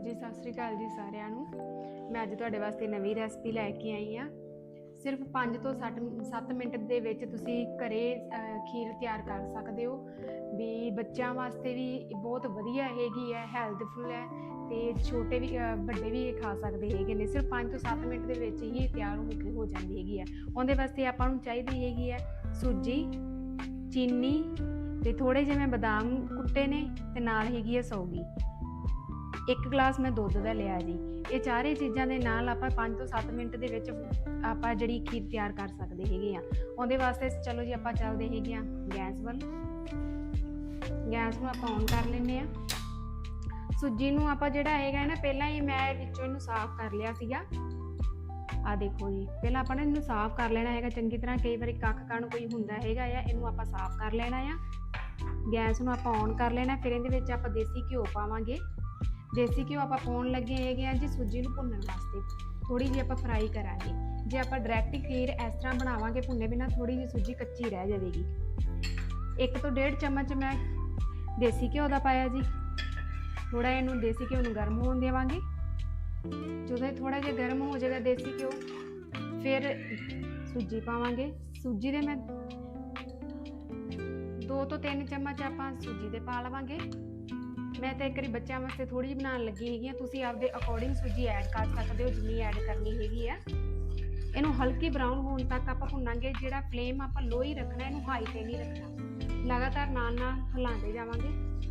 ਜੀ, ਸਤਿ ਸ੍ਰੀ ਅਕਾਲ ਜੀ ਸਾਰਿਆਂ ਨੂੰ। ਮੈਂ ਅੱਜ ਤੁਹਾਡੇ ਵਾਸਤੇ ਨਵੀਂ ਰੈਸਪੀ ਲੈ ਕੇ ਆਈ ਆ ਸਿਰਫ 5 ਤੋਂ 7 7 ਮਿੰਟ ਦੇ ਵਿੱਚ ਤੁਸੀਂ ਘਰੇ ਖੀਰ ਤਿਆਰ ਕਰ ਸਕਦੇ ਹੋ। ਵੀ ਬੱਚਿਆਂ ਵਾਸਤੇ ਵੀ ਬਹੁਤ ਵਧੀਆ ਹੈਗੀ ਹੈ, ਹੈਲਥਫੁਲ ਹੈ ਤੇ ਛੋਟੇ ਵੀ ਵੱਡੇ ਵੀ ਇਹ ਖਾ ਸਕਦੇ ਹੈਗੇ ਨੇ। ਸਿਰਫ 5 ਤੋਂ 7 ਮਿੰਟ ਦੇ ਵਿੱਚ ਹੀ ਇਹ ਤਿਆਰ ਹੋ ਕੇ ਹੋ ਜਾਂਦੀ ਹੈਗੀ ਹੈ। ਉਹਦੇ ਵਾਸਤੇ ਆਪਾਂ ਨੂੰ ਚਾਹੀਦੀ ਹੈਗੀ ਹੈ ਸੂਜੀ, ਚੀਨੀ ਤੇ ਥੋੜੇ ਜਿਹੇ ਮੈਂ ਬਦਾਮ ਕੁੱਟੇ ਨੇ ਤੇ ਨਾਲ ਹੈਗੀ ਹੈ ਸੌਗੀ। ਇੱਕ ਗਲਾਸ ਮੈਂ ਦੁੱਧ ਦਾ ਲਿਆ ਜੀ। ਇਹ ਚਾਰੇ ਚੀਜ਼ਾਂ ਦੇ ਨਾਲ ਆਪਾਂ 5 ਤੋਂ 7 ਮਿੰਟ ਦੇ ਵਿੱਚ ਆਪਾਂ ਜਿਹੜੀ ਖੀਰ ਤਿਆਰ ਕਰ ਸਕਦੇ ਹੈਗੇ ਆ। ਉਹਦੇ ਵਾਸਤੇ ਚਲੋ ਜੀ ਆਪਾਂ ਚੱਲਦੇ ਹੈਗੇ ਆ ਗੈਸ ਵੱਲ। ਗੈਸ ਨੂੰ ਆਪਾਂ ਔਨ ਕਰ ਲੈਂਦੇ ਆ। ਸੂਜੀ ਨੂੰ ਆਪਾਂ ਜਿਹੜਾ ਹੈਗਾ ਨਾ, ਪਹਿਲਾਂ ਹੀ ਮੈਂ ਵਿੱਚੋਂ ਇਹਨੂੰ ਸਾਫ਼ ਕਰ ਲਿਆ ਸੀਗਾ। ਆ ਦੇਖੋ ਜੀ, ਪਹਿਲਾਂ ਆਪਾਂ ਨੇ ਇਹਨੂੰ ਸਾਫ਼ ਕਰ ਲੈਣਾ ਹੈਗਾ। ਚੰਗੀ ਤਰ੍ਹਾਂ ਕਈ ਵਾਰੀ ਕੱਖ ਕਣ ਕੋਈ ਹੁੰਦਾ ਹੈਗਾ ਆ, ਇਹਨੂੰ ਆਪਾਂ ਸਾਫ਼ ਕਰ ਲੈਣਾ ਆ। ਗੈਸ ਨੂੰ ਆਪਾਂ ਔਨ ਕਰ ਲੈਣਾ, ਫਿਰ ਇਹਦੇ ਵਿੱਚ ਆਪਾਂ ਦੇਸੀ ਘਿਓ ਪਾਵਾਂਗੇ। ਦੇਸੀ ਘਿਓ ਆਪਾਂ ਪਾਉਣ ਲੱਗੇ ਹੈਗੇ ਆ, ਜੀ ਸੂਜੀ ਨੂੰ ਭੁੰਨਣ ਵਾਸਤੇ। ਥੋੜੀ ਜਿਹੀ ਆਪਾਂ ਫਰਾਈ ਕਰਾਂਗੇ। ਜੇ ਆਪਾਂ ਡਾਇਰੈਕਟ ਖੀਰ ਇਸ ਤਰ੍ਹਾਂ ਬਣਾਵਾਂਗੇ ਭੁੰਨੇ ਬਿਨਾ ਥੋੜੀ ਜਿਹੀ ਸੂਜੀ ਕੱਚੀ ਰਹਿ ਜਾਵੇਗੀ। ਇੱਕ ਤੋਂ ਡੇਢ ਚਮਚ ਮੈਂ ਦੇਸੀ ਘਿਓ ਦਾ ਪਾਇਆ ਜੀ। ਥੋੜਾ ਇਹਨੂੰ ਦੇਸੀ ਘਿਓ ਨੂੰ ਗਰਮ ਹੋਣ ਦੇਵਾਂਗੇ। ਜਦੋਂ ਇਹ ਥੋੜਾ ਜਿਹਾ ਗਰਮ ਹੋ ਜਾਏਗਾ ਦੇਸੀ ਘਿਓ, ਫਿਰ ਸੂਜੀ ਪਾਵਾਂਗੇ। ਸੂਜੀ ਦੇ ਮੈਂ 2 ਤੋਂ 3 ਚਮਚ ਆਪਾਂ ਸੂਜੀ ਦੇ ਪਾ ਲਵਾਂਗੇ। ਮੈਂ ਤਾਂ ਇੱਕ ਵਾਰੀ ਬੱਚਿਆਂ ਵਾਸਤੇ ਥੋੜੀ ਜਿਹੀ ਬਣਾਉਣ ਲੱਗੀ ਹੈਗੀ ਆ। ਤੁਸੀਂ ਆਪਦੇ ਅਕੋਰਡਿੰਗ ਸੂਜੀ ਐਡ ਕਰ ਸਕਦੇ ਹੋ, ਜਿੰਨੀ ਐਡ ਕਰਨੀ ਹੈਗੀ ਆ। ਇਹਨੂੰ ਹਲਕੀ ਬਰਾਊਨ ਹੋਣ ਤੱਕ ਆਪਾਂ ਭੁੰਨਾਂਗੇ, ਜਿਹੜਾ ਫਲੇਮ ਆਪਾਂ ਲੋ ਹੀ ਰੱਖਣਾ, ਇਹਨੂੰ ਹਾਈ ਤੇ ਨਹੀਂ ਰੱਖਣਾ। ਲਗਾਤਾਰ ਨਾਲ ਨਾਲ ਹਿਲਾਉਂਦੇ ਜਾਵਾਂਗੇ।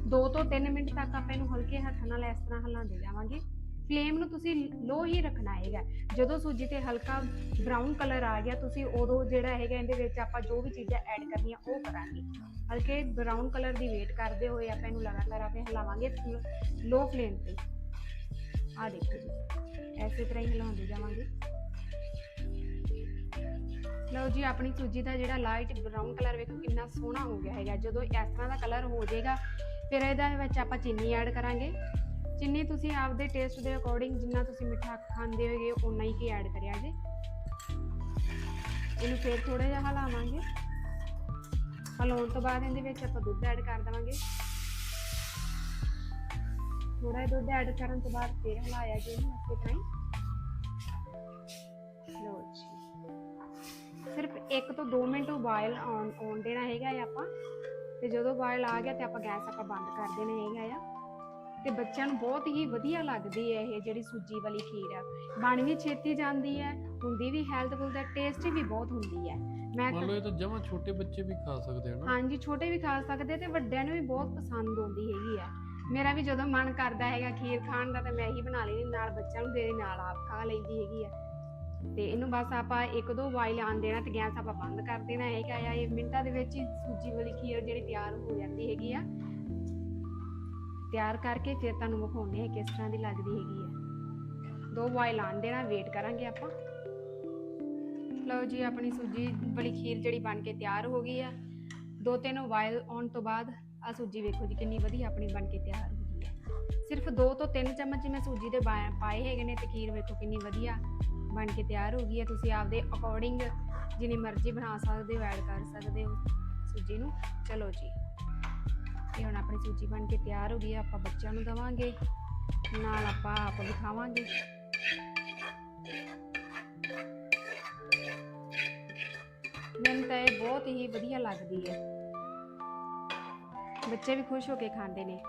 2 ਤੋਂ 3 ਮਿੰਟ ਤੱਕ ਆਪਾਂ ਇਹਨੂੰ ਹਲਕੇ ਹੱਥ ਨਾਲ ਇਸ ਤਰ੍ਹਾਂ ਹਿਲਾਉਂਦੇ ਜਾਵਾਂਗੇ। ਫਲੇਮ ਨੂੰ ਤੁਸੀਂ ਲੋ ਹੀ ਰੱਖਣਾ ਹੈਗਾ। ਜਦੋਂ ਸੂਜੀ ਤੇ ਹਲਕਾ ਬਰਾਊਨ ਕਲਰ ਆ ਗਿਆ, ਤੁਸੀਂ ਉਦੋਂ ਜਿਹੜਾ ਹੈਗਾ ਇਹਦੇ ਵਿੱਚ ਆਪਾਂ ਜੋ ਵੀ ਚੀਜ਼ਾਂ ਐਡ ਕਰਨੀਆਂ, ਉਹ ਕਰਾਂਗੇ। ਹਲਕੇ ਬਰਾਊਨ ਕਲਰ ਦੀ ਵੇਟ ਕਰਦੇ ਹੋਏ ਆਪਾਂ ਇਹਨੂੰ ਲਗਾਤਾਰ ਆਪੇ ਹਿਲਾਵਾਂਗੇ ਲੋ ਫਲੇਮ ਤੇ। ਆ ਦੇਖੋ ਜੀ ਐਸੇ ਤਰ੍ਹਾਂ ਹੀ ਹਿਲਾਉਂਦੇ ਜਾਵਾਂਗੇ। ਲਓ ਜੀ, ਆਪਣੀ ਸੂਜੀ ਦਾ ਜਿਹੜਾ ਲਾਈਟ ਬਰਾਊਨ ਕਲਰ ਵੇਖੋ ਕਿੰਨਾ ਸੋਹਣਾ ਹੋ ਗਿਆ ਹੈਗਾ। ਜਦੋਂ ਇਸ ਤਰ੍ਹਾਂ ਦਾ ਕਲਰ ਹੋ ਜਾਏਗਾ, ਫਿਰ ਇਹਦੇ ਵਿੱਚ ਆਪਾਂ ਚੀਨੀ ਐਡ ਕਰਾਂਗੇ। ਚੀਨੀ ਤੁਸੀਂ ਆਪਦੇ ਟੇਸਟ ਦੇ ਅਕੋਰਡਿੰਗ ਜਿੰਨਾ ਤੁਸੀਂ ਮਿੱਠਾ ਖਾਂਦੇ ਹੋਗੇ ਉਨਾ ਹੀ ਕੀ ਐਡ ਕਰਿਆ ਜੇ। ਇਹਨੂੰ ਫਿਰ ਥੋੜਾ ਜਿਹਾ ਹਿਲਾਵਾਂਗੇ। ਹਲਾਉਣ ਤੋਂ ਬਾਅਦ ਇਹਦੇ ਵਿੱਚ ਆਪਾਂ ਦੁੱਧ ਐਡ ਕਰ ਦੇਵਾਂਗੇ। ਥੋੜਾ ਜਿਹਾ ਦੁੱਧ ਐਡ ਕਰਨ ਤੋਂ ਬਾਅਦ ਫਿਰ ਹਿਲਾਇਆ ਜੀ ਇਹਨੂੰ ਇਸੇ ਤਰ੍ਹਾਂ ਹੀ। ਜੀ। ਸਿਰਫ 1 ਤੋਂ 2 ਮਿੰਟ ਉਬਾਇਲ ਆਉਣ ਆਉਣ ਦੇਣਾ ਹੈਗਾ ਆਪਾਂ। ਤੇ ਜਦੋਂ ਉਬਾਇਲ ਆ ਗਿਆ ਤੇ ਆਪਾਂ ਗੈਸ ਆਪਾਂ ਬੰਦ ਕਰ ਦੇਣਾ ਹੈਗਾ ਆ। ਤੇ ਬੱਚਿਆਂ ਨੂੰ ਬਹੁਤ ਹੀ ਵਧੀਆ ਲੱਗਦੀ ਹੈ ਇਹ ਜਿਹੜੀ ਸੂਜੀ ਵਾਲੀ ਖੀਰ ਆ। ਬਣ ਵੀ ਛੇਤੀ ਜਾਂਦੀ ਹੈ ਹੁੰਦੀ ਵੀ ਹੈਲਥਫੁਲ ਦਾ ਟੇਸਟ ਵੀ ਬਹੁਤ ਹੁੰਦੀ ਹੈ। ਮੈਂ ਮੰਨ ਲਓ ਇਹ ਤਾਂ ਜਮਾਂ ਛੋਟੇ ਬੱਚੇ ਵੀ ਖਾ ਸਕਦੇ ਹਨ ਹਾਂਜੀ ਛੋਟੇ ਵੀ ਖਾ ਸਕਦੇ ਤੇ ਵੱਡਿਆਂ ਨੂੰ ਵੀ ਬਹੁਤ ਪਸੰਦ ਆਉਂਦੀ ਹੈਗੀ ਆ। ਮੇਰਾ ਵੀ ਜਦੋਂ ਮਨ ਕਰਦਾ ਹੈਗਾ ਖੀਰ ਖਾਣ ਦਾ ਤਾਂ ਮੈਂ ਇਹੀ ਬਣਾ ਲੈਂਦੀ ਨਾਲ ਬੱਚਿਆਂ ਨੂੰ ਦੇ ਨਾਲ ਆਪ ਖਾ ਲੈਂਦੀ ਹੈਗੀ ਆ। ਤੇ ਇਹਨੂੰ ਬਸ ਆਪਾਂ ਇੱਕ ਦੋ ਵਾਇਲ ਆਣ ਦੇਣਾ ਤੇ ਗੈਸ ਆਪਾਂ ਬੰਦ ਕਰ ਦੇਣਾ। ਹੈਗਾ ਆ ਇਹ ਮਿੰਟਾਂ ਦੇ ਵਿੱਚ ਹੀ ਸੂਜੀ ਵਾਲੀ ਖੀਰ ਜਿਹੜੀ ਤਿਆਰ ਹੋ ਜਾਂਦੀ ਹੈਗੀ ਆ। ਤਿਆਰ ਕਰਕੇ ਫਿਰ ਤੁਹਾਨੂੰ ਵਿਖਾਉਂਦੇ ਹਾਂ ਕਿਸ ਤਰ੍ਹਾਂ ਦੀ ਲੱਗਦੀ ਹੈਗੀ ਹੈ। ਦੋ ਵਾਇਲ ਆਣ ਦੇਣਾ ਵੇਟ ਕਰਾਂਗੇ ਆਪਾਂ। ਲਓ ਜੀ, ਆਪਣੀ ਸੂਜੀ ਵਾਲੀ ਖੀਰ ਜਿਹੜੀ ਬਣ ਕੇ ਤਿਆਰ ਹੋ ਗਈ ਆ ਦੋ ਤਿੰਨ ਵਾਇਲ ਆਉਣ ਤੋਂ ਬਾਅਦ ਆ ਸੂਜੀ ਵੇਖੋ ਜੀ, ਕਿੰਨੀ ਵਧੀਆ ਆਪਣੀ ਬਣ ਕੇ ਤਿਆਰ ਹੋ ਗਈ ਹੈ। ਸਿਰਫ 2 ਤੋਂ 3 ਚਮਚ ਮੈਂ ਸੂਜੀ ਦੇ ਪਾਏ ਹੈਗੇ ਨੇ ਤੇ ਖੀਰ ਵੇਖੋ ਕਿੰਨੀ ਵਧੀਆ ਬਣ ਕੇ ਤਿਆਰ ਹੋ ਗਈ ਹੈ। ਤੁਸੀਂ ਆਪਦੇ ਅਕੋਰਡਿੰਗ ਜਿੰਨੀ ਮਰਜ਼ੀ ਬਣਾ ਸਕਦੇ ਹੋ ਐਡ ਕਰ ਸਕਦੇ ਹੋ ਸੂਜੀ ਨੂੰ। ਚਲੋ ਜੀ। ਇਹ ਹੁਣ ਆਪਣੀ ਸੂਜੀ ਬਣ ਕੇ ਤਿਆਰ ਹੋ ਗਈ ਹੈ ਆਪਾਂ ਬੱਚਿਆਂ ਨੂੰ ਦਵਾਂਗੇ, ਨਾਲ ਆਪਾਂ ਆਪ ਵੀ ਖਾਵਾਂਗੇ। ਮੈਨੂੰ ਤਾਂ ਇਹ ਬਹੁਤ ਹੀ ਵਧੀਆ ਲੱਗਦੀ ਹੈ। ਬੱਚੇ ਵੀ ਖੁਸ਼ ਹੋ ਕੇ ਖਾਂਦੇ ਨੇ।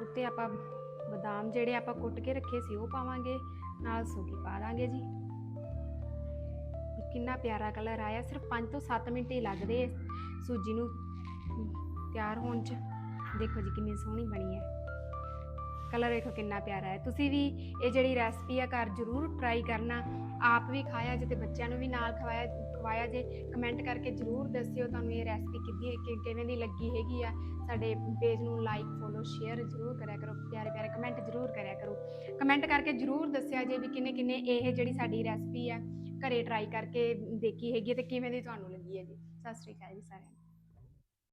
ਉੱਤੇ ਆਪਾਂ ਬਦਾਮ ਜਿਹੜੇ ਆਪਾਂ ਕੁੱਟ ਕੇ ਰੱਖੇ ਸੀ, ਉਹ ਪਾਵਾਂਗੇ, ਨਾਲ ਸੂਗੀ ਪਾ ਦਾਂਗੇ ਜੀ। ਕਿੰਨਾ ਪਿਆਰਾ ਕਲਰ ਆਇਆ, ਸਿਰਫ 5 ਤੋਂ 7 ਮਿੰਟ ਹੀ ਲੱਗਦੇ ਸੂਜੀ ਨੂੰ ਤਿਆਰ ਹੋਣ ਚ। ਦੇਖੋ ਜੀ ਕਿੰਨੀ ਸੋਹਣੀ ਬਣੀ ਹੈ। ਕਲਰ ਵੇਖੋ ਕਿੰਨਾ ਪਿਆਰਾ ਹੈ। ਤੁਸੀਂ ਵੀ ਇਹ ਜਿਹੜੀ ਰੈਸਪੀ ਆ ਘਰ ਜ਼ਰੂਰ ਟਰਾਈ ਕਰਨਾ। ਆਪ ਵੀ ਖਾਇਆ ਜੇ ਤੇ ਬੱਚਿਆਂ ਨੂੰ ਵੀ ਨਾਲ ਖਵਾਇਆ ਖਵਾਇਆ ਜੇ ਕਮੈਂਟ ਕਰਕੇ ਜ਼ਰੂਰ ਦੱਸਿਓ ਤੁਹਾਨੂੰ ਇਹ ਰੈਸਪੀ ਕਿੱਦੀ ਕਿ- ਕਿਵੇਂ ਦੀ ਲੱਗੀ ਹੈਗੀ ਆ। ਸਾਡੇ ਪੇਜ ਨੂੰ ਲਾਈਕ ਫੋਲੋ ਸ਼ੇਅਰ ਜ਼ਰੂਰ ਕਰਿਆ ਕਰੋ। ਪਿਆਰੇ ਪਿਆਰੇ ਕਮੈਂਟ ਜ਼ਰੂਰ ਕਰਿਆ ਕਰੋ। ਕਮੈਂਟ ਕਰਕੇ ਜ਼ਰੂਰ ਦੱਸਿਆ ਜੇ ਵੀ ਕਿੰਨੇ ਕਿੰਨੇ ਇਹ ਜਿਹੜੀ ਸਾਡੀ ਰੈਸਪੀ ਆ, ਘਰੇ ਟਰਾਈ ਕਰਕੇ ਦੇਖੀ ਹੈਗੀ ਹੈ ਤੇ ਕਿਵੇਂ ਦੀ ਤੁਹਾਨੂੰ ਲੱਗੀ ਹੈ ਜੀ। ਸਤਿ ਸ਼੍ਰੀ ਅਕਾਲ ਜੀ ਸਾਰਿਆਂ